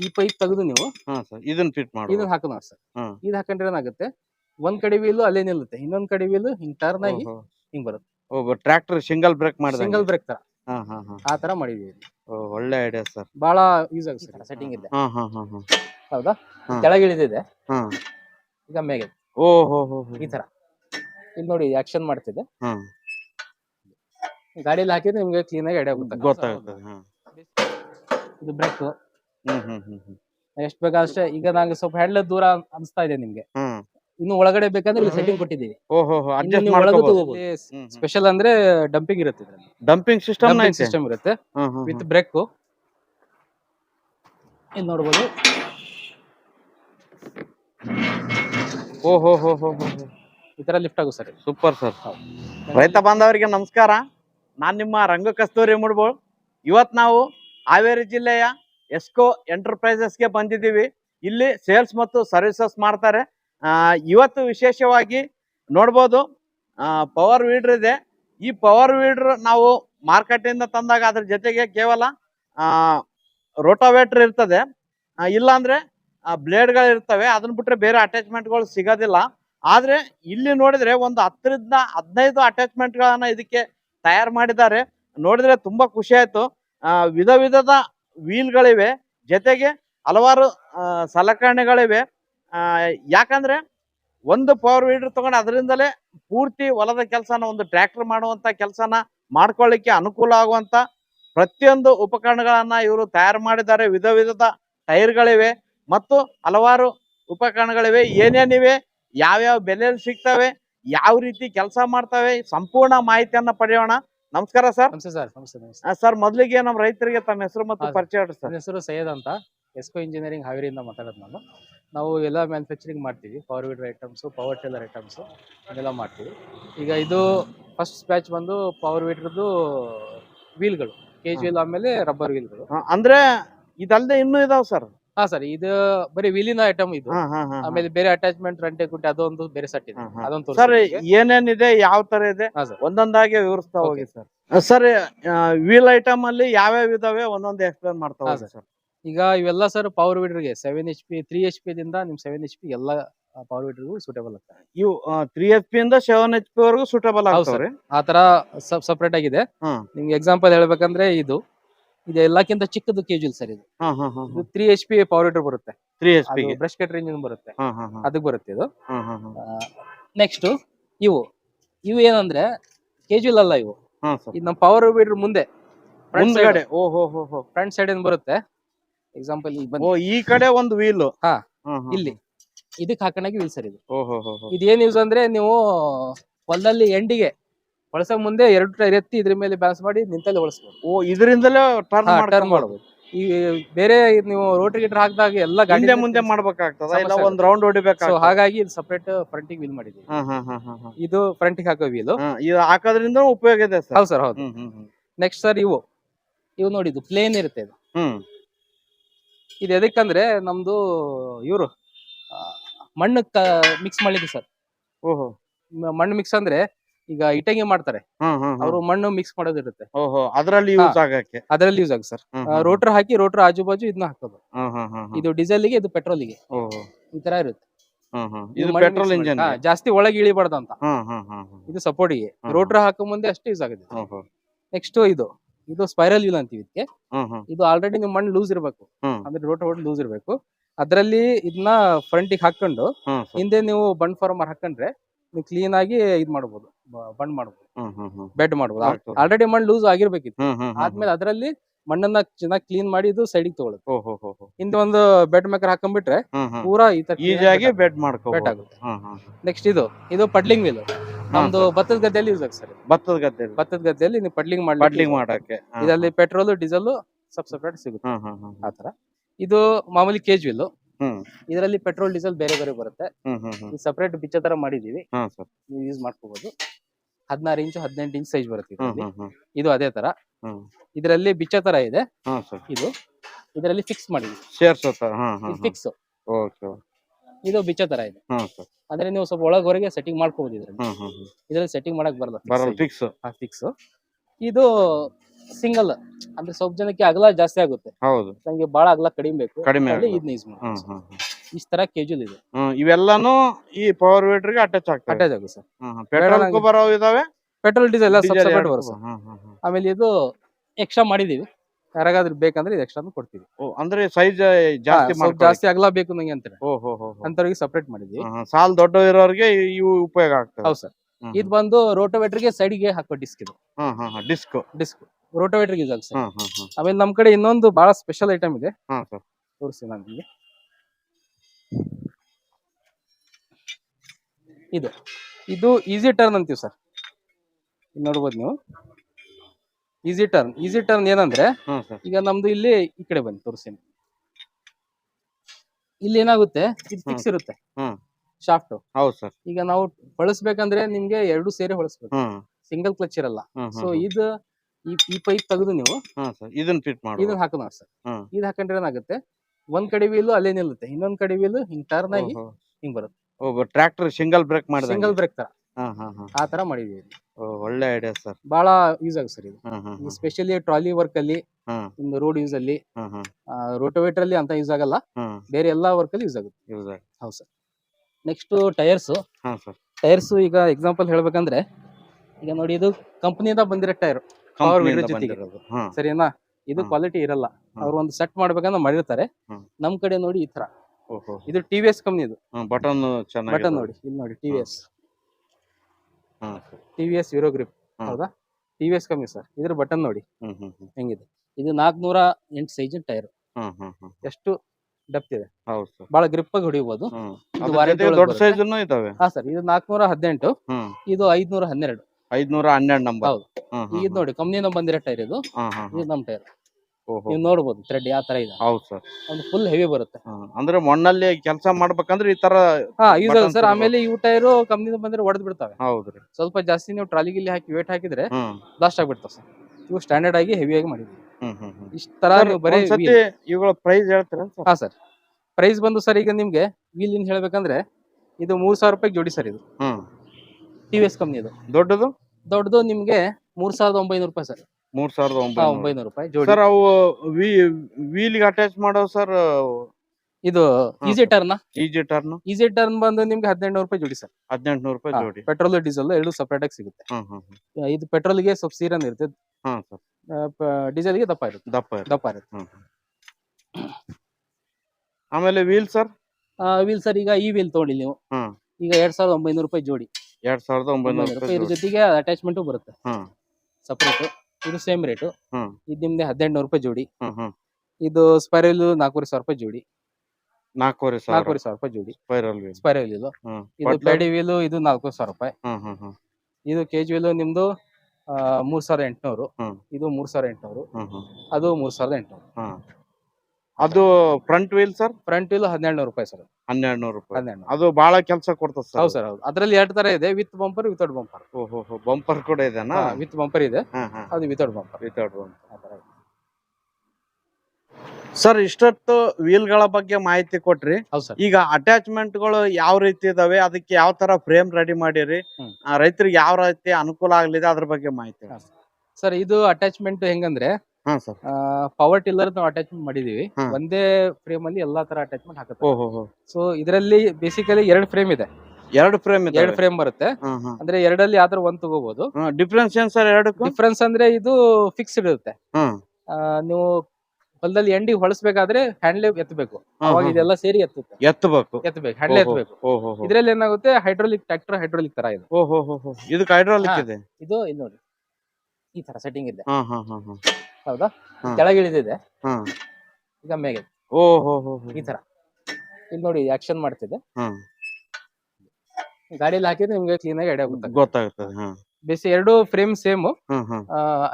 ಈ- ಪೈಪ್ ತೆಗೆದು ನೀವು ಹಾ ಸರ್ ಇದನ್ನ ಫಿಟ್ ಮಾಡಿ ಇದನ್ನ ಹಾಕೋಣ ಸರ್. ಹ್ಮ್. ಇದು ಹಾಕೊಂಡ್ರೆ ಏನಾಗುತ್ತೆ? ಒಂದ್ ಕಡೆ ವೀಲು ಅಲ್ಲೇ ನಿಲ್ಲುತ್ತೆ ಇನ್ನೊಂದ್ ಕಡೆ ವೀಲು ಹಿಂಗ್ ಟರ್ನ್ ಆಗಿ ಹಿಂಗ್ ಬರುತ್ತೆ. ಟ್ರ್ಯಾಕ್ಟರ್ ಸಿಂಗಲ್ ಬ್ರೇಕ್ ಮಾಡಿದ ಸಿಂಗಲ್ ಬ್ರೇಕ್ ತರ. ಆತರ ಹಾ ಹಾ. ಆ ತರ ಮಾಡಿದೀವಿ ಓ, ಒಳ್ಳೆ ಐಡಿಯಾ ಸರ್. ಬಹಳ ಯೂಸ್ ಆಗುತ್ತೆ ಸೆಟ್ಟಿಂಗ್ ಇದೆ. ಹಾ ಹಾ ಹಾ ಹಾ. ಹೌದಾ? ಕೆಳಗಿಳಿದಿದೆ ಹಾ. ಈಗ ಮೇಗೆ ಓ ಹೋ ಹೋ ಹೋ. ಈ ತರ. ಇಲ್ಲಿ ನೋಡಿ ಆಕ್ಷನ್ ಮಾಡ್ತಿದೆ. ಹಾ. ಗಾಡಿಯಲ್ಲಿ ಹಾಕಿದ್ರೆ ನಿಮ್ಗೆ ಕ್ಲೀನ್ ಆಗಿ ಎಡೆ ಗೊತ್ತಾಗುತ್ತೆ ಹಾ. ಇದು ಬ್ರೇಕ್ ಎಷ್ಟು ಬೇಕಾದಷ್ಟೇ ಈಗ ನಂಗೆ ಸ್ವಲ್ಪ ಹೆಡ್ಲ ದೂರ ಅನಿಸ್ತಾ ಇದೆ ನಿಮ್ಗೆ. ಇನ್ನು ಒಳಗಡೆ ಬೇಕಂದ್ರೆ ಇಲ್ಲಿ ಸೆಟ್ಟಿಂಗ್ ಕೊಟ್ಟಿದ್ದೀವಿ. ಸ್ಪೆಷಲ್ ಅಂದ್ರೆ ಡಂಪಿಂಗ್ ಇರುತ್ತೆ ಡಂಪಿಂಗ್ ಸಿಸ್ಟಮ್ ಸಿಸ್ಟಮ್ ಇರುತ್ತೆ. ವಿತ್ ಬ್ರೇಕ್ ಇಲ್ಲಿ ನೋಡ್ಬೋದು. ಓ ಹೋ ಹೋ ಈ ತರ ಲಿಫ್ಟ್ ಆಗು ಸರ್. ಸೂಪರ್ ಸರ್ ರೈತ ಬಾಂಧವರಿಗೆ ನಮಸ್ಕಾರ. ನಾನ್ ನಿಮ್ಮ ರಂಗ ಕಸ್ತೂರಿ ಮುಡ್ಬೋಳ್. ಇವತ್ ನಾವು ಹಾವೇರಿ ಜಿಲ್ಲೆಯ ಎಸ್ಕೋ ಎಂಟರ್ಪ್ರೈಸಸ್ಗೆ ಬಂದಿದ್ದೀವಿ. ಇಲ್ಲಿ ಸೇಲ್ಸ್ ಮತ್ತು ಸರ್ವಿಸಸ್ ಮಾಡ್ತಾರೆ. ಇವತ್ತು ವಿಶೇಷವಾಗಿ ನೋಡ್ಬೋದು ಪವರ್ ವೀಡ್ರ್ ಇದೆ. ಈ ಪವರ್ ವೀಡ್ರ್ ನಾವು ಮಾರ್ಕೆಟಿಂದ ತಂದಾಗ ಅದ್ರ ಜೊತೆಗೆ ಕೇವಲ ರೋಟೋವೇಟ್ರ್ ಇರ್ತದೆ. ಇಲ್ಲಾಂದರೆ ಇಲ್ಲಾಂದ್ರೆ ಬ್ಲೇಡ್ಗಳು ಇರ್ತವೆ. ಅದನ್ನ ಬಿಟ್ಟರೆ ಬೇರೆ ಅಟ್ಯಾಚ್ಮೆಂಟ್ಗಳು ಸಿಗೋದಿಲ್ಲ. ಆದರೆ ಇಲ್ಲಿ ನೋಡಿದ್ರೆ ಒಂದು ಹತ್ತರಿಂದ ಹದಿನೈದು ಅಟ್ಯಾಚ್ಮೆಂಟ್ ಗಳನ್ನ ಇದಕ್ಕೆ ತಯಾರು ಮಾಡಿದ್ದಾರೆ. ನೋಡಿದ್ರೆ ತುಂಬಾ ಖುಷಿ ಆಯ್ತು. ವಿಧ ವಿಧದ ವೀಲ್ ಗಳಿವೆ ಜೊತೆಗೆ ಹಲವಾರು ಸಲಕರಣೆಗಳಿವೆ. ಯಾಕಂದ್ರೆ ಒಂದು ಪವರ್ ವೀಡರ್ ತಗೊಂಡು ಅದರಿಂದಲೇ ಪೂರ್ತಿ ಹೊಲದ ಕೆಲಸನ ಒಂದು ಟ್ರ್ಯಾಕ್ಟರ್ ಮಾಡುವಂತ ಕೆಲಸನ ಮಾಡ್ಕೊಳ್ಳಿಕ್ಕೆ ಅನುಕೂಲ ಆಗುವಂತ ಪ್ರತಿಯೊಂದು ಉಪಕರಣಗಳನ್ನ ಇವರು ತಯಾರು ಮಾಡಿದ್ದಾರೆ. ವಿಧ ವಿಧದ ಟೈರ್ಗಳಿವೆ ಮತ್ತು ಹಲವಾರು ಉಪಕರಣಗಳಿವೆ. ಏನೇನಿವೆ, ಯಾವ್ಯಾವ ಬೆಲೆಯಲ್ಲಿ ಸಿಗ್ತವೆ, ಯಾವ ರೀತಿ ಕೆಲಸ ಮಾಡ್ತವೆ, ಸಂಪೂರ್ಣ ಮಾಹಿತಿಯನ್ನ ಪಡೆಯೋಣ. ನಮಸ್ಕಾರ ಸರ್. ನಮಸ್ತೆ ಸರ್ ನಮಸ್ತೆ ನಮಸ್ತೆ. ಸರ್ ಮೊದಲಿಗೆ ನಮ್ಮ ರೈತರಿಗೆ ತಮ್ಮ ಹೆಸರು ಮತ್ತು ಹಾ, ಪರಿಚಯ ಸರ್. ಹೆಸರು ಸೈಯದ್ ಅಂತ. ಎಸ್ಕೋ ಇಂಜಿನಿಯರಿಂಗ್ ಹಾವೇರಿಯಿಂದ ಮಾತಾಡೋದು ನಾನು. ನಾವು ಎಲ್ಲ ಮ್ಯಾನುಫ್ಯಾಕ್ಚರಿಂಗ್ ಮಾಡ್ತೀವಿ. Power weeder items power tiller items ಅದೆಲ್ಲ ಮಾಡ್ತೀವಿ. ಈಗ ಇದು ಫಸ್ಟ್ ಬ್ಯಾಚ್ ಬಂದು ಪವರ್ ವೀಡ್ರದ್ದು ವೀಲ್ಗಳು ಕೆ ಜಿ ವೀಲ್ ಆಮೇಲೆ ರಬ್ಬರ್ ವೀಲ್ಗಳು ಹಾ, ಅಂದ್ರೆ ಇದಲ್ದೆ ಇನ್ನೂ ಇದಾವೆ ಸರ್? ಹಾ ಸರ್ ಇದು ಬರೀ ವಿಲಿನ ಐಟಮ್ ಇದು. ಆಮೇಲೆ ಬೇರೆ ಅಟ್ಯಾಚ್ಮೆಂಟ್ ರಂಟೆ ಕುಟ್ಟಿ ಅದೊಂದು ಬೇರೆ ಸೆಟ್ ಇದೆ. ಅದೊಂದು ಸರ್. ಏನೇನಿದೆ ಯಾವ ತರ ಇದೆ ಒಂದೊಂದಾಗಿ ವಿವರಿಸ್ತಾ ಹೋಗಿ ಸರ್. ಸರ್ ವೀಲ್ ಐಟಮ್ ಅಲ್ಲಿ ಯಾವ್ಯಾವ ಇದಾವೆ ಒಂದೊಂದು ಎಕ್ಸ್ಪ್ಲೇನ್ ಮಾಡ್ತಾ ಹೋಗಿ ಸರ್. ಈಗ ಇವೆಲ್ಲ sir power ವೀಡರ್ಗೆ seven H P three H P ದಿಂದ ನಿಮ್ ಸೆವೆನ್ ಎಚ್ ಪಿ ಎಲ್ಲ ಪವರ್ ವೀಡರ್ಗೂ ಸೂಟೇಬಲ್ ಆಗ್ತವೆ. ಇವು ತ್ರೀ ಎಚ್ ಪಿ ಇಂದ ಸೆವೆನ್ ಎಚ್ ಪಿ ವರೆಗೂ ಸೂಟೇಬಲ್ ಆಗ್ತದೆ ಆಗ್ತಾವ್ರಿ ಆ ತರ ಸೆಪರೇಟ್ ಆಗಿದೆ. ನಿಮ್ಗೆ ಎಕ್ಸಾಂಪಲ್ ಹೇಳ್ಬೇಕಂದ್ರೆ ಇದು. ಇದು ಎಲ್ಲಕ್ಕಿಂತ ಚಿಕ್ಕದು ಕೆಜುಲ್ ಸರ್ ಇದು. ತ್ರೀ ಎಚ್ ಪಿ ಪವರ್ ಇಟರ್ ಬರುತ್ತೆ. Three H P brush cut engine ಬರುತ್ತೆ. ಅದಕ್ಕೆ ಬರುತ್ತೆ ಇದು. ನೆಕ್ಸ್ಟ್ ಇವು. ಇವು ಏನಂದ್ರೆ ಕೆಜುಲ್ ಅಲ್ಲ ಇವು. ಇದು ನಮ್ಮ ಪವರ್ ಬೀಟರ್ ಮುಂದೆ. ಫ್ರಂಟ್ ಸೈಡ್ ಇಂದ ಬರುತ್ತೆ. ಎಕ್ಸಾಂಪಲ್ ಈ ಕಡೆ ಒಂದು ವೀಲ್ ಹಾ, ಇಲ್ಲಿ. ಇದಕ್ ಹಾಕೊಂಡಾಗಿ ವೀಲ್ ಸರ್ ಇದು. ಓ ಹೋ ಹೋ ಹೋ. ಇದು ಏನ್ ಯೂಸ್ ಅಂದ್ರೆ ನೀವು ಹೊಲದಲ್ಲಿ ಎಂಡಿಗೆ ಬಳಸೋ ಮುಂದೆ ಎರಡು ಟೈರ್ ಎತ್ತಿ ಇದ್ರ ಮೇಲೆ ಬ್ಯಾಲೆನ್ಸ್ ಮಾಡಿ ನಿಂತಲ್ಲಿ ಬಳಸ್ಬೋದು ಓ ಇದರಿಂದಲೇ ಟರ್ನ್ ಟರ್ನ್ ಮಾಡಬಹುದು ಈ ಬೇರೆ ನೀವು ರೋಟರಿ ಗೀಟರ್ ಹಾಕಿದಾಗ ಎಲ್ಲ ಗಾಡಿ ಮುಂದೆ ಮಾಡ್ಬೇಕಾಗ್ತದ? ಇಲ್ಲ ಒಂದ್ ರೌಂಡ್ ಸೊ ಹೊಡಿಬೇಕಾಗ್ತದ ಹಾಗಾಗಿ ಇದು ಸಪರೇಟ್ ಫ್ರಂಟ್ ವೀಲ್ ಮಾಡಿದೀವಿ ಹಾ ಹಾ ಹಾ ಹಾ ಹಾ ಇದು ಫ್ರಂಟ್ ಹಾಕೋ ವೀಲ್ ಇದು ಹಾಕೋದ್ರಿಂದ ಉಪಯೋಗ ಇದೆ ಸರ್. ಹೌದು ಸರ್ ಹೌದು. ನೆಕ್ಸ್ಟ್ ಸರ್ ಇವು. ಇವು ನೋಡಿ ಇದು ಪ್ಲೇನ್ ಇರುತ್ತೆ ಇದು. ಹ್ಮ್. ಇದು ಎದಕ್ಕಂದ್ರೆ ನಮ್ದು ಇವರು ಮಣ್ಣು ಮಿಕ್ಸ್ ಮಾಡಿದ್ವಿ ಸರ್. ಓಹೋ. ಮಣ್ಣು ಮಿಕ್ಸ್ ಅಂದ್ರೆ ಈಗ ಇಟಂಗಿ ಮಾಡ್ತಾರೆ. ಅವರು ಮಣ್ಣು ಮಿಕ್ಸ್ ಮಾಡೋದಿರುತ್ತೆ. ಓಹೋ ಅದ್ರಲ್ಲಿ ಯೂಸ್ ಆಗಕ್ಕೆ. ಅದರಲ್ಲಿ ಯೂಸ್ ಆಗ ಸರ್. ರೋಟರ್ ಹಾಕಿ ರೋಟರ್ ಆಜು ಬಾಜು ಇದನ್ನ ಹಾಕೋದು ಇದು ಡೀಸೆಲ್ಗೆ. ಇದು ಡೀಸೆಲ್ಗೆ ಗೆ. ಈ ತರ ಇರುತ್ತೆ. ಇದು ಪೆಟ್ರೋಲ್ ಇಂಜಿನ್ ಜಾಸ್ತಿ ಒಳಗೆ ಇಳಿಬಾರ್ದು ಅಂತ. ಇದು ಸಪೋರ್ಟಿಗೆ. ರೋಟರ್ ಹಾಕೋ ಮುಂದೆ ಅಷ್ಟೇ ಯೂಸ್ ಆಗುತ್ತೆ. ನೆಕ್ಸ್ಟ್ ಇದು. ಇದು ಸ್ಪೈರಲ್ ವೀಲ್ ಅಂತೀವಿ ಇದಕ್ಕೆ. ಇದು ಆಲ್ರೆಡಿ ನಿಮ್ ಮಣ್ಣು ಲೂಸ್ ಇರಬೇಕು. ಅಂದ್ರೆ ರೋಟರ್ ಹೊಡ್ ಲೂಸ್ ಇರಬೇಕು. ಅದರಲ್ಲಿ ಇದನ್ನ ಫ್ರಂಟಿಗೆ ಹಾಕೊಂಡು ಹಿಂದೆ ನೀವು ಬಂಡ್ ಫಾರ್ಮರ್ ಹಾಕೊಂಡ್ರೆ ನೀವು ಕ್ಲೀನ್ ಆಗಿ ಇದ್ ಮಾಡ್ಬೋದು ಬಂಡ್ ಮಾಡ್ಬೋದು. ಬೆಡ್ ಮಾಡ್ಬೋದು. ಆಲ್ರೆಡಿ ಮಣ್ಣು ಲೂಸ್ ಆಗಿರ್ಬೇಕಿತ್ತು. ಆದ್ಮೇಲೆ ಅದರಲ್ಲಿ ಮಣ್ಣನ್ನ ಚೆನ್ನಾಗಿ ಕ್ಲೀನ್ ಮಾಡಿ ಇದು ಸೈಡಿಗೆ ತಗೊಳುತ್ತೆ ಹಿಂದೆ ಒಂದು ಬೆಡ್ ಮೇಕರ್ ಹಾಕೊಂಡ್ಬಿಟ್ರೆ ಪೂರಾ ಈ ತರ ಈಸಿಯಾಗಿ ಬೆಡ್ ಬೆಟ್ ಬೆಡ್ ಆಗುತ್ತೆ. ನೆಕ್ಸ್ಟ್ ಇದು ಇದು ಪಡ್ಲಿಂಗ್ ವೀಲ್ ನಮ್ದು ಭತ್ತದ ಗದ್ದೆಯಲ್ಲಿ ಯೂಸ್ ಆಗುತ್ತೆ ಭತ್ತದ ಗದ್ದೆ ಭತ್ತದ ಗದ್ದೆಯಲ್ಲಿ ನೀವು ಪಡ್ಲಿಂಗ್ ಮಾಡಿ ಪಡ್ಲಿಂಗ್ ಮಾಡಕ್ಕೆ. ಇದರಲ್ಲಿ ಪೆಟ್ರೋಲ್ ಡೀಸೆಲ್ ಸಬ್ ಸಪ್ರೇಟ್ ಸಿಗುತ್ತೆ. ಆತರ ಇದು ಮಾಮೂಲಿ ಕೇಜ್ ವೀಲ್ ಇದರಲ್ಲಿ ಪೆಟ್ರೋಲ್ ಡೀಸೆಲ್ ಬೇರೆ ಬೇರೆ ಬರುತ್ತೆ. ಸಪರೇಟ್ ಬಿಚ್ಚ ತರ ಮಾಡಿದೀವಿ ನೀವು ಯೂಸ್ ಮಾಡ್ಕೋಬಹುದು ಹದಿನಾರು ಇಂಚು ಹದಿನೆಂಟು ಇಂಚ್ ಸೈಜ್ ಬರುತ್ತೆ ಇದು ಅದೇ ತರ. ಇದರಲ್ಲಿ ಬಿಚ್ಚ ತರ ಇದೆ. ಇದು. ಇದರಲ್ಲಿ ಫಿಕ್ಸ್ ಮಾಡಿದೀವಿ ಫಿಕ್ಸ್ ಇದು ಬಿಚ್ಚ ತರ ಇದೆ. ಅಂದ್ರೆ ನೀವು ಸ್ವಲ್ಪ ಒಳಗೊರೆಗೆ ಸೆಟ್ಟಿಂಗ್ ಮಾಡ್ಕೋಬಹುದು ಇದ್ರಲ್ಲಿ. ಇದರಲ್ಲಿ ಸೆಟ್ಟಿಂಗ್ ಮಾಡಕ್ ಬರಲ್ಲ. ಫಿಕ್ಸ್ ಇದು ಸಿಂಗಲ್ ಅಂದ್ರೆ ಸ್ವಲ್ಪ ಜನಕ್ಕೆ ಅಗಲ ಜಾಸ್ತಿ ಆಗುತ್ತೆ. ಹೌದು. ನಂಗೆ ಬಹಳ ಅಗಲ ಕಡಿಮೆ ಬೇಕು. ಕಡಿಮೆ ಇಷ್ಟರ. ಇದನ್ನ ಯೂಸ್ ಹ್ಮ್ ಮಾಡಿ ಹ್ಮ್ ಹ್ಮ್. ಇಷ್ಟ ತರ ಕೆಜುಲ್ ಇದೆ. ಹ್ಮ್ ಇವೆಲ್ಲಾನು ಈ ಪವರ್ಗೆ ಅಟ್ಯಾಚ್ ಆಗುತ್ತೆ ಅಟ್ಯಾಚ್ ಆಗುತ್ತೆ ಸರ್. ಪೆಟ್ರೋಲ್ ಬರೋ ಇದಾವೆ? ಪೆಟ್ರೋಲ್ ಡೀಸೆಲ್ ಎಲ್ಲ ಡೀಸೆಲ್ ಸಪ್ರೇಟ್ ಎರಡು- ಬರುತ್ತೆ ಸರ್. ಹ್ಮ್ ಹ್ಮ್ ಹ್ಮ್. ಆಮೇಲೆ ಇದು ಎಕ್ಸ್ಟ್ರಾ ಮಾಡಿದೀವಿ. ಯಾರಿಗಾದ್ರೂ ಬೇಕಂದ್ರೆ ಇದು ಎಕ್ಸ್ಟ್ರಾ ಕೊಡ್ತೀವಿ. ಓ, ಅಂದ್ರೆ ಸೈಜ್ ಹಾ, ಜಾಸ್ತಿ ಸ್ವಲ್ಪ ಮಾಡ್ಕೊಳ್ಳಿ. ಜಾಸ್ತಿ ಅಗಲ ಬೇಕು ನಂಗೆ ಅಂತಾರೆ. ಓ ಹೋ ಹೋ ಹೋ. ಅಂತವ್ರಿಗೆ ಸಪ್ರೇಟ್ ಮಾಡಿದೀವಿ. ಹ್ಮ್ ಹ್ಮ್. ಸಾಲ್ ದೊಡ್ಡ ಇರೋರಿಗೆ ಇವು ಉಪಯೋಗ ಆಗ್ತದೆ ಹೌದು ಸರ್. ಹ್ಮ್ ಇದು ಬಂದು ರೋಟೋವೇಟರ್ಗೆ ಸೈಡ್ಗೆ ಹಾಕೋ ಡಿಸ್ಕ್ ಇದು. ಹ್ಮ್ ಹ್ಮ್ ಹ್ಮ್. ಡಿಸ್ಕ್ ಡಿಸ್ಕ್ ರೋಟೋವೇಟರ್ಗೆ ಯೂಸ್ ಆಗುತ್ತೆ ಸರ್ ಆಮೇಲೆ ನಮ್ ಕಡೆ ಇನ್ನೊಂದು ಬಹಳ ಸ್ಪೆಷಲ್ ಐಟಮ್ ಇದೆ. ತೋರಿಸಿ ನಾನು ನಿಮಗೆ ಇದು. ಇದು ಈಸಿ ಟರ್ನ್ ಅಂತೀವಿ ಸರ್. ನೋಡ್ಬೋದು ನೀವು. ಈಸಿ ಟರ್ನ್ ಈಸಿ ಟರ್ನ್ ಏನಂದ್ರೆ ಈಗ ನಮ್ದು ಇಲ್ಲಿ ಈ ಕಡೆ ಬನ್ನಿ ತೋರಿಸಿ. ಇಲ್ಲಿ ಏನಾಗುತ್ತೆ? ಇದು ಫಿಕ್ಸ್ ಇರುತ್ತೆ. ಶಾಫ್ಟ್ ಹೌದು ಸರ್. ಈಗ ನಾವು ಹೊಳಸ್ಬೇಕಂದ್ರೆ ನಿಮ್ಗೆ ಎರಡು ಸೇರಿ ಹೊಳಸ್ಬೇಕು. ಸಿಂಗಲ್ ಕ್ಲಚ್ ಇರಲ್ಲ. ಸೊ ಇದು ಈ ಈ ಪೈಪ್ ತೆಗೆದು ನೀವು ಇದನ್ ಸರ್ ಇದನ್ನ ಫಿಟ್ ಮಾಡಿ ಇದನ್ನ ಹಾಕೋಣ ಸರ್ ಇದ್ ಹಾಕೊಂಡ್ರೆ ಏನಾಗುತ್ತೆ? ಒಂದ್ ಕಡೆ ವೀಲು ಅಲ್ಲೇ ನಿಲ್ಲುತ್ತೆ ಇನ್ನೊಂದ್ ಕಡೆ ವೀಲು ಹಿಂಗ್ ಟರ್ನ್ ಆಗಿ ಹಿಂಗ್ ಬರುತ್ತೆ. ಒಬ್ಬ ಟ್ರ್ಯಾಕ್ಟರ್ ಸಿಂಗಲ್ ಬ್ರೇಕ್ ಮಾಡಿ ಸಿಂಗಲ್ ಬ್ರೇಕ್ ತರ. ಆ ತರ ಮಾಡಿದೀವಿ ಒಳ್ಳೆ ಐಡಿಯಾ ಸರ್ ಬಹಳ ಯೂಸ್ ಆಗುತ್ತೆ ಸರ್ ಇದು. ಸ್ಪೆಷಲಿ ಟ್ರಾಲಿ ವರ್ಕ್ ಅಲ್ಲಿ ರೋಡ್ ಯೂಸ್ ಅಲ್ಲಿ ರೋಟೋವೇಟರ್ ಅಲ್ಲಿ ಅಂತ ಯೂಸ್ ಆಗಲ್ಲ. ಬೇರೆ ಎಲ್ಲಾ ವರ್ಕ್ ಅಲ್ಲಿ ಯೂಸ್ ಆಗುತ್ತೆ. ಹೌದು ಸರ್ ನೆಕ್ಸ್ಟ್ ಟೈರ್ಸ್ ಟೈರ್ಸ್ ಈಗ ಎಕ್ಸಾಂಪಲ್ ಹೇಳ್ಬೇಕಂದ್ರೆ ಈಗ ನೋಡಿ ಇದು ಕಂಪನಿಯಿಂದ ಬಂದಿರೋ ಟೈರ್ Power ವಿಡಿಯೋ ಜೊತೆಗೆ. ಸರಿನಾ? ಇದು ಕ್ವಾಲಿಟಿ ಇರಲ್ಲ. ಅವ್ರ ಒಂದು ಸೆಟ್ ಮಾಡ್ಬೇಕಂದ್ರೆ ಮಾಡಿರ್ತಾರೆ. ನಮ್ ಕಡೆ ನೋಡಿ ಈ ತರ ಇದು ಟಿ ವಿ ಎಸ್ ಕಂಪ್ನಿ ಇದು. ಬಟನ್ ನೋಡಿ. ಇಲ್ಲಿ ನೋಡಿ T V S T V S ವಿರೋ grip ಹೌದಾ? T V S company sir. ಇದ್ರ ಬಟನ್ ನೋಡಿ. ಹೆಂಗಿದೆ? ಇದು ನಾಲ್ಕನೂರ ಎಂಟು ಸೈಜಿನ ಟೈರ್ ಎಷ್ಟು ಡೆಪ್ತ್ ಇದೆ? ಬಹಳ ಗ್ರಿಪ್ ಆಗಿ ಹೊಡಿಬಹುದು ಇದು ದೊಡ್ಡ ಸೈಜ್ ಇದಾವೆ. ಹಾ ಸರ್. ಇದು ನಾಲ್ಕನೂರ ಹದಿನೆಂಟು. ಇದು ಐದ್ನೂರ ಹನ್ನೆರಡು. ಐದ್ನೂರ ಹನ್ನೆರಡು ನಂಬರ್ ಹೌದು. ಈಗ ಇದು ನೋಡಿ ಕಂಪ್ನಿಯಿಂದ ಬಂದಿರೋ ಟೈರ್ ಇದು. ಇದು ನಮ್ ಟೈರ್ ಓಹೋ. ನೀವು ನೋಡ್ಬೋದು ಥ್ರೆಡ್ ಯಾವ ತರ ಇದೆ. ಹೌದು ಸರ್. ಒಂದು ಫುಲ್ ಹೆವಿ ಬರುತ್ತೆ. ಅಂದ್ರೆ ಮಣ್ಣಲ್ಲಿ ಕೆಲಸ ಮಾಡ್ಬೇಕಂದ್ರೆ ಈ ತರ ಹಾ ಸರ್ ಆಮೇಲೆ ಈ ಟೈರ್ ಕಂಪ್ನಿಯಿಂದ ಬಂದ್ರೆ ಒಡೆದ್ ಬಿಡ್ತಾವೆ. ಹೌದ್ರಿ. ಸ್ವಲ್ಪ ಜಾಸ್ತಿ ನೀವು ಟ್ರಾಲಿ ಗಿಲ್ಲಿ ಹಾಕಿ ವೇಟ್ ಹಾಕಿದ್ರೆ ಲಾಸ್ಟ್ ಬ್ಲಾಸ್ಟ್ ಆಗ್ಬಿಡ್ತಾವೆ ಸರ್. ಇವು ಸ್ಟ್ಯಾಂಡರ್ಡ್ ಆಗಿ ಹೆವಿ ಆಗಿ ಮಾಡಿದ್ವಿ ಇಷ್ಟ ತರ ನೀವು ಬರೀ ಒಂದ್ಸತಿ ಇವುಗಳ ಪ್ರೈಸ್ ಹೇಳ್ತೀರಾ ಹಾ ಸರ್. ಪ್ರೈಸ್ ಬಂದು ಸರ್ ಈಗ ನಿಮ್ಗೆ ವೀಲ್ ಇನ್ ಹೇಳ್ಬೇಕಂದ್ರೆ ಇದು ಮೂರ್ ಸಾವಿರ ರೂಪಾಯಿ ಜೋಡಿ ಸರ್ ಇದು. ಟಿ ವಿ ಎಸ್ ದೊಡ್ಡದು? ದೊಡ್ಡದು ನಿಮ್ಗೆ ಮೂರ್ ಸಾವಿರದ ಒಂಬೈನೂರು ರೂಪಾಯಿ ಸರ್. ಮೂರ್ ಸಾವಿರದ ಒಂಬೈನೂರು. ಒಂಬೈನೂರು ರೂಪಾಯಿ ಜೋಡಿ. ಸರ್ ಅವು ವೀಲ್ಗೆ ಅಟ್ಯಾಚ್ ಮಾಡೋ ಸರ್ ಇದು easy turn easy turn easy turn ಬಂದು ನಿಮ್ಗೆ ಹದಿನೆಂಟು ರೂಪಾಯಿ ಜೋಡಿ ಸರ್. ಹದಿನೆಂಟು ರೂಪಾಯಿ ಜೋಡಿ. ಪೆಟ್ರೋಲ್ ಡೀಸೆಲ್ ಎರಡು ಸಪರೇಟ್ ಆಗಿ ಸಿಗುತ್ತೆ. ಇದು ಪೆಟ್ರೋಲ್ಗೆ ಸ್ವಲ್ಪ ಸೀರನ್ ಇರುತ್ತೆ ಡೀಸೆಲ್ ಡೀಸೆಲ್ಗೆ ದಪ್ಪ ಇರುತ್ತೆ. ದಪ್ಪ. ದಪ್ಪ ಇರುತ್ತೆ. ಆಮೇಲೆ ವೀಲ್ ಸರ್? ವೀಲ್ ಸರ್ ಈಗ ಈ ವೀಲ್ ತಗೊಂಡಿ ನೀವು. ಈಗ ಎರಡ್ ಸಾವಿರದ ಒಂಬೈನೂರು ರೂಪಾಯಿ ಜೋಡಿ. ಎರಡ್ ಸಾವಿರದ ಒಂಬೈನೂರು ರೂಪಾಯಿ ಇದ್ರ ಜೊತೆಗೆ ಅಟ್ಯಾಚ್ಮೆಂಟು ಬರುತ್ತೆ. ಹ್ಮ್ ಸಪರೇಟ್ ಇದು ಸೇಮ್ ರೇಟು ಹ್ಮ್ ಇದು ನಿಮ್ದೆ ಹದಿನೆಂಟು ರೂಪಾಯಿ ಜೋಡಿ. ಹ್ಮ್ ಹ್ಮ್ ಇದು ಸ್ಪೈರಲ್ ನಾಲ್ಕೂವರೆ ಸಾವಿರ ರೂಪಾಯಿ ಜೋಡಿ. ನಾಲ್ಕೂವರೆ ಸಾವಿರ. ನಾಲ್ಕೂವರೆ ಸಾವಿರ ರೂಪಾಯಿ ಜೋಡಿ. ಸ್ಪೈರಲ್ ವೀಲ್ ಸ್ಪೈರಲ್ ಇದು ಹ್ಮ್ ಇದು Butler? ಪೆಡಿ ವೀಲು ಇದು ನಾಲ್ಕು ಸಾವಿರ ರೂಪಾಯಿ. ಹ್ಮ್ ಹ್ಮ್ ಹ್ಮ್ ಇದು ಕೆ ಜಿ ವೀಲು ನಿಮ್ದು ಆ, ಮೂರ್ ಸಾವಿರದ ಎಂಟುನೂರು. ಹ್ಮ್. ಇದು ಮೂರ್ ಸಾವಿರದ ಎಂಟುನೂರು. ಹ್ಮ್ ಹ್ಮ್ ಅದು ಮೂರ್ ಸಾವಿರದ ಎಂಟುನೂರು. ಹ್ಮ್ ಅದು front wheel sir front wheel ಹನ್ನೆರಡು ರೂಪಾಯಿ ಸರ್ ಹನ್ನೆರಡು ನೂರು ರೂಪಾಯಿ. ಹನ್ನೆರಡು ಅದು ಬಹಳ ಕೆಲಸ ಕೊಡ್ತದ ಸರ್ ಹೌದು ಸರ್ ಹೌದು. ಅದರಲ್ಲಿ ಎರಡು ತರ ಇದೆ ವಿತ್ ಬಂಪರ್ ವಿತೌಟ್ ಬಂಪರ್. ಓಹೋ ಬಂಪರ್ ಕೂಡ ಇದೆನಾ? ವಿತ್ ಬಂಪರ್ ಇದೆ. ಅದು ವಿತೌಟ್ ಬಂಪರ್. ವಿತೌಟ್ ಸರ್ ಇಷ್ಟೊತ್ತು ವೀಲ್ಗಳ ಬಗ್ಗೆ ಮಾಹಿತಿ ಕೊಟ್ರಿ. ಈಗ ಅಟ್ಯಾಚ್ಮೆಂಟ್ಗಳು ಯಾವ ರೀತಿ ಇದಾವೆ ಅದಕ್ಕೆ ಯಾವ ತರ ಫ್ರೇಮ್ ರೆಡಿ ಮಾಡಿರಿ? ಆ, ರೈತರಿಗೆ ಯಾವ ರೀತಿ ಅನುಕೂಲ ಆಗ್ಲಿದೆ ಅದ್ರ ಬಗ್ಗೆ ಮಾಹಿತಿ ಸರ್. ಇದು ಅಟ್ಯಾಚ್ಮೆಂಟ್ ಹೆಂಗಂದ್ರೆ ಹಾ ಸರ್. ಪವರ್ ಟಿಲ್ಲರ್ ನಾವು ಅಟ್ಯಾಚ್ಮೆಂಟ್ ಮಾಡಿದೀವಿ. ಹಾ. ಒಂದೇ ಫ್ರೇಮ್ ಅಲ್ಲಿ ಎಲ್ಲಾ ತರ ಅಟ್ಯಾಚ್ಮೆಂಟ್ ಹಾಕುತ್ತೆ ಓಹೋ ಹೋ ಸೊ ಇದರಲ್ಲಿ ಬೇಸಿಕಲಿ ಎರಡು ಫ್ರೇಮ್ ಇದೆ. ಎರಡು ಫ್ರೇಮ್ ಇದೆ ಎರಡು ಫ್ರೇಮ್ ಬರುತ್ತೆ. ಅಂದ್ರೆ ಎರಡಲ್ಲಿ ಆದ್ರೂ ಒಂದ್ ತಗೋಬಹುದು ಡಿಫ್ರೆನ್ಸ್ ಏನ್ ಸರ್ ಎರಡಕ್ಕೂ? ಡಿಫ್ರೆನ್ಸ್ ಅಂದ್ರೆ ಇದು ಫಿಕ್ಸ್ಡ್ ಇರುತ್ತೆ. ಹ್ಮ್ ಆ, ನೀವು ಹೊಲದಲ್ಲಿ ಎಂಡಿ ಹೊಳಸ್ಬೇಕಾದ್ರೆ ಹ್ಯಾಂಡ್ಲೆ ಎತ್ತಬೇಕು. ಅವಾಗ ಇದೆಲ್ಲ ಸೇರಿ ಎತ್ತುತ್ತೆ. ಎತ್ತಬೇಕು. ಎತ್ತಬೇಕು. ಹ್ಯಾಂಡ್ಲೆ ಓಹೋ. ಎತ್ತಬೇಕು. ಓಹೋ ಹೋ. ಇದ್ರಲ್ಲಿ ಏನಾಗುತ್ತೆ? ಹೈಡ್ರೋಲಿಕ್ ಟ್ರಾಕ್ಟರ್ ಹೈಡ್ರೋಲಿಕ್ ತರ ಇದೆ. ಓಹೋ ಹೋ ಹೋ. ಇದಕ್ಕೆ ಹೈಡ್ರಾಲಿಕ್ ಹಾ. ಇದೆ. ಇದು ಇಲ್ಲಿ ನೋಡಿ. ಈ ತರ ಸೆಟ್ಟಿಂಗ್ ಇದೆ. ಹಾ ಹಾ ಹಾ ಹಾ. ಹೌದಾ? ಹಾ. ಕೆಳಗಿಳಿದಿದೆ ಹಾ. ಹೋ. ಈ ತರ. ಇಲ್ಲಿ ನೋಡಿ ಆಕ್ಷನ್ ಮಾಡ್ತಿದೆ. ಗಾಡಿಯಲ್ಲಿ ಹಾಕಿದ್ರೆ ನಿಮ್ಗೆ ಕ್ಲೀನ್ ಆಗಿ ಎಡೆ ಗೊತ್ತಾಗುತ್ತೆ ಗೊತ್ತಾಗ್ತದೆ ಹಾ. ಬೇಸಿ ಎರಡು ಫ್ರೇಮ್ ಸೇಮ್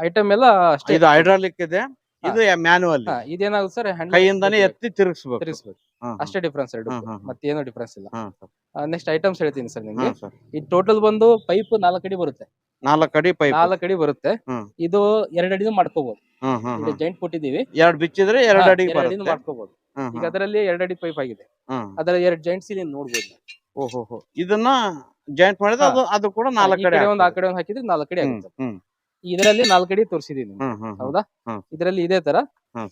ಐಟಮ್ ಎಲ್ಲ ಅಷ್ಟೇ. ಇದು ಹೈಡ್ರಾಲಿಕ್ ಇದೆ ಇದು ಮ್ಯಾನುವಲ್ ಹಾ, ಇದೇನಾಗುತ್ತೆ ಸರ್ ಕೈಯಿಂದಾನೇ ಎತ್ತಿ ತಿರುಗಿಸ್ಬೇಕು. ತಿರುಗಿಸ್ಬೇಕು. ಹಾ, ಹಾ. ಅಷ್ಟೇ ಡಿಫ್ರೆನ್ಸ್ ಎರಡು. ಮತ್ತೇನು ಡಿಫ್ರೆನ್ಸ್ ಇಲ್ಲ. ಹಾ, ಸರ್. ನೆಕ್ಸ್ಟ್ ಐಟಮ್ಸ್ ಹೇಳ್ತೀನಿ ಸರ್ ನಿಮ್ಗೆ. ಸರ್. ಇದು ಟೋಟಲ್ ಬಂದು ಪೈಪ್ ನಾಲ್ಕು ಅಡಿ ಬರುತ್ತೆ. ನಾಲ್ಕು ಅಡಿ ಪೈಪ್ ನಾಲ್ಕು ಅಡಿ ಬರುತ್ತೆ ಹ್ಮ್. ಇದು ಎರಡ್ ಅಡಿನೂ ಮಾಡ್ಕೋಬಹುದು ಹ್ಮ್ ಹ್ಮ್ ಈಗ ಜಾಯಿಂಟ್ ಕೊಟ್ಟಿದೀವಿ ಎರಡ್ ಬಿಚ್ಚಿದ್ರೆ ಎರಡ್ ಹಾ, ಅಡಿಗೆ ಎರಡ್ ಅಡಿನೂ ಬರುತ್ತೆ ಮಾಡ್ಕೋಬಹುದು ಹ್ಮ್, ಈಗ ಹ್ಮ್. ಅದರಲ್ಲಿ ಎರಡು ಅಡಿ ಪೈಪ್ ಆಗಿದೆ ಹ್ಮ್. ಅದರ ಎರಡು ಜಾಯಿಂಟ್ಸ್ ಇಲ್ಲಿ ನೋಡ್ಬೋದು ಓಹೋ ಹೋ. ಇದನ್ನ ಜಾಯಿಂಟ್ ಮಾಡಿದ್ರೆ ಹಾ. ಅದು ಅದು ಕೂಡ ನಾಲ್ಕು ಈ ಅಡಿ ಕಡೆ ಒಂದು ಆ ಆಗ್ತದೆ. ಕಡೆ ಒಂದು ಹಾಕಿದ್ರೆ ನಾಲ್ಕು ಅಡಿ ಹ್ಮ್, ಆಗುತ್ತೆ ಹ್ಮ್. ಇದರಲ್ಲಿ ನಾಲ್ಕಡಿ ತೋರಿಸಿದೀನಿ ಹ್ಮ್ ಹ್ಮ್ ಹ್ಮ್. ಹೌದಾ ಹ್ಮ್. ಇದರಲ್ಲಿ ಇದೇ ತರ.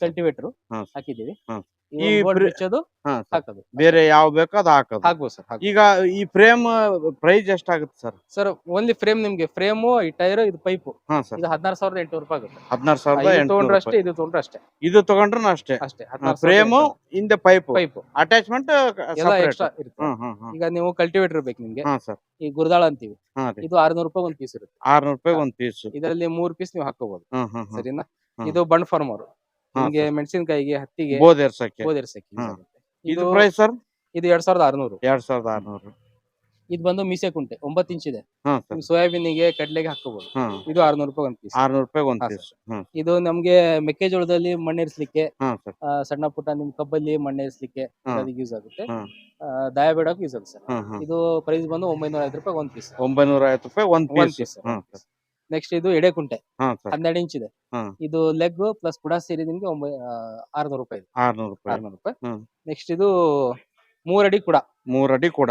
ಕಲ್ಟಿವೇಟರ್. ಹಾಕಿದೀವಿ ಈ ಬ್ರೆ- ಬಿಚ್ಚೋದು ಹಾಕೋದು. ಬೇರೆ ಯಾವ ಬೇಕೋ ಅದು ಹಾಕೋದು. ಹಾಕ್ಬೋದು ಸರ್ ಈಗ ಈ ಫ್ರೇಮ್ ಪ್ರೈಸ್ ಎಷ್ಟಾಗುತ್ತೆ ಸರ್? ಸರ್ ಓನ್ಲಿ ಫ್ರೇಮ್ ನಿಮ್ಗೆ ಫ್ರೇಮು ಈ ಟೈರ್ ಇದು ಪೈಪ್ ಇದು ಹದಿನಾರು ಸಾವಿರದ ಎಂಟುನೂರು ರೂಪಾಯಿ ಆಗುತ್ತೆ. ಹದಿನಾರು ಸಾವಿರದ ಇದು ತಗೊಂಡ್ರೆ ಅಷ್ಟೇ ಇದು ತಗೊಂಡ್ರೆ ಅಷ್ಟೇ ಇದು ತಗೊಂಡ್ರು ಅಷ್ಟೇ. ಅಷ್ಟೇ ಫ್ರೇಮು ಹಿಂದೆ ಪೈಪ್ ಪೈಪ್ ಅಟ್ಯಾಚ್ಮೆಂಟ್ ಎಲ್ಲ ಎಕ್ಸ್ಟ್ರಾ ಇರುತ್ತೆ. ಈಗ ನೀವು ಕಲ್ಟಿವೇಟರ್ ಬೇಕು ನಿಮ್ಗೆ. ಈ ಗುರುದಾಳ ಅಂತೀವಿ. ಇದು ಆರ್ನೂರು ರೂಪಾಯಿ ಒಂದ್ ಪೀಸ್ ಇರುತ್ತೆ. ಆರ್ನೂರು ರೂಪಾಯಿ ಒಂದ್ ಪೀಸ್ ಇದರಲ್ಲಿ ಮೂರ್ ಪೀಸ್ ನೀವು ಹಾಕೋಬಹುದು ಸರಿನಾ? ಇದು ಬಂಡ್ ಫಾರ್ಮರ್ ನಿಮ್ಗೆ ಮೆಣಸಿನಕಾಯಿಗೆ ಹತ್ತಿಗೆ ಹ್ಮ್. ಆಗುತ್ತೆ. ಇದು ಇದು ಪ್ರೈಸ್ ಸರ್ ಇದು ಎರಡ್ ಸಾವಿರದ ಆರ್ನೂರು. ಎರಡ್ ಸಾವಿರದ ಆರ್ನೂರು. ಇದು ಬಂದು ಮೀಸೆ ಕುಂಟೆ ಒಂಬತ್ತು ಇಂಚ್ ಇದೆ. ಹಾ ಸರ್. ಸೋಯಾಬೀನಿಗೆ ಕಡ್ಲೆಗೆ ಹಾಕೋಬಹುದು ಇದು ಆರ್ನೂರು ರೂಪಾಯಿ ಒಂದು ಪೀಸ್ ಆರ್ನೂರು ರೂಪಾಯಿ ಒಂದ್ ಹಾ, ಪೀಸ್ ಹ್ಮ್ ಇದು ನಮ್ಗೆ ಮೆಕ್ಕೆಜೋಳದಲ್ಲಿ ಮಣ್ಣಿರ್ಸ್ಲಿಕ್ಕೆ ಹಾ ಸರ್. ಆ, ಸಣ್ಣ ಪುಟ್ಟ ನಿಮ್ ಕಬ್ಬಲ್ಲಿ ಮಣ್ಣಿರ್ಸ್ಲಿಕ್ಕೆ ಹಾ. ಅದಕ್ಕೆ ಯೂಸ್ ಆಗುತ್ತೆ. ಹ್ಮ್. ಆ, ದಾಯ ಬೇಡಕ್ಕೆ ಯೂಸ್ ಆಗುತ್ತೆ ಸರ್. ಹ್ಮ್ ಹ್ಮ್ ಇದು ಪ್ರೈಸ್ ಬಂದು ಒಂಬೈನೂರ ಐವತ್ತು ರೂಪಾಯಿ ಒಂದ್ ಪೀಸ್ ಒಂಬೈನೂರ ಐವತ್ತು ರೂಪಾಯಿ ಒಂದ್ ಒಂದ್ ಪೀಸ್ ಪೀಸ್ ಹ್ಮ್ ಸರ್. ನೆಕ್ಸ್ಟ್ ಇದು ಎಡೆ ಕುಂಟೆ ಹಾ ಸರ್. ಹನ್ನೆರಡು ಇಂಚ್ ಇದೆ. ಇದು ಲೆಗ್ ಪ್ಲಸ್ ಬುಡ ಸೇರಿ ನಿಮ್ಗೆ ಒಂಬೈ ಆರ್ನೂರು ರೂಪಾಯಿ ಇದೆ. ಆರ್ನೂರು ರೂಪಾಯಿ. ಆರ್ನೂರು ರೂಪಾಯಿ. ಹ್ಮ್. ನೆಕ್ಸ್ಟ್ ಇದು ಮೂರಡಿ ಅಡಿ ಕೂಡ. ಮೂರ್ ಅಡಿ ಕೂಡ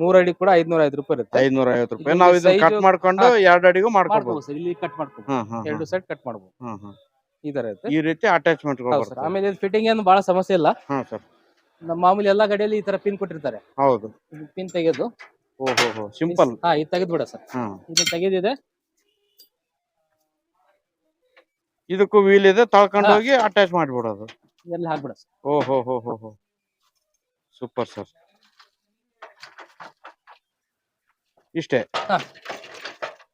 ಮೂರಡಿ ಅಡಿ ಕೂಡ ಐದ್ನೂರ ಐದು ರೂಪಾಯಿ ಇರುತ್ತೆ. ಐದ್ನೂರ ಐವತ್ತು ರೂಪಾಯಿ. ಇದು ನಾವ್ ಇದನ್ನ size- ಕಟ್ ಮಾಡ್ಕೊಂಡು ಎರಡು ಅಡಿಗೂ ಮಾಡ್ಕೊಬಹುದು ಸರ್. ಇಲ್ಲಿ ಕಟ್ ಹ್ಮ್ ಎರಡು ಸೈಡ್ ಕಟ್ ಮಾಡ್ಬೋದು. ಈ ತರ ಇರುತ್ತೆ. ಈ ರೀತಿ ಅಟ್ಯಾಚ್ಮೆಂಟ್ ಹೌದು ಸರ್. ಆಮೇಲೆ ಫಿಟ್ಟಿಂಗ್ ಏನು ಬಹಳ ಸಮಸ್ಯೆ ಇಲ್ಲ. ಹಾ ಸರ್. ನಮ್ಮ ಮಾಮೂಲಿ ಎಲ್ಲಾ ಗಡಿಯಲ್ಲಿ ಈ ತರ ಪಿನ್ ಕೊಟ್ಟಿರ್ತಾರೆ. ಹೌದು. ಪಿನ್ ತೆಗೆದು. ಓಹೋ ಸಿಂಪಲ್ ಹಾ ಇದು ತೆಗೆದ್ಬಿಡ ಸರ್. ಹ್ಮ್. ಇದು ತೆಗೆದಿದೆ. ಇದಕ್ಕೂ ವೀಲ್ ಇದೆ ತಳ್ಕೊಂಡು ಹೋಗಿ ಅಟ್ಯಾಚ್ ಮಾಡ್ಬಿಡೋದು. ಎಲ್ಲ ಹಾಕ್ಬಿಡ. ಸರ್ ಓಹೋ ಹೋ ಹೋ ಹೋ. ಸೂಪರ್ ಸರ್ ಇಷ್ಟೇ.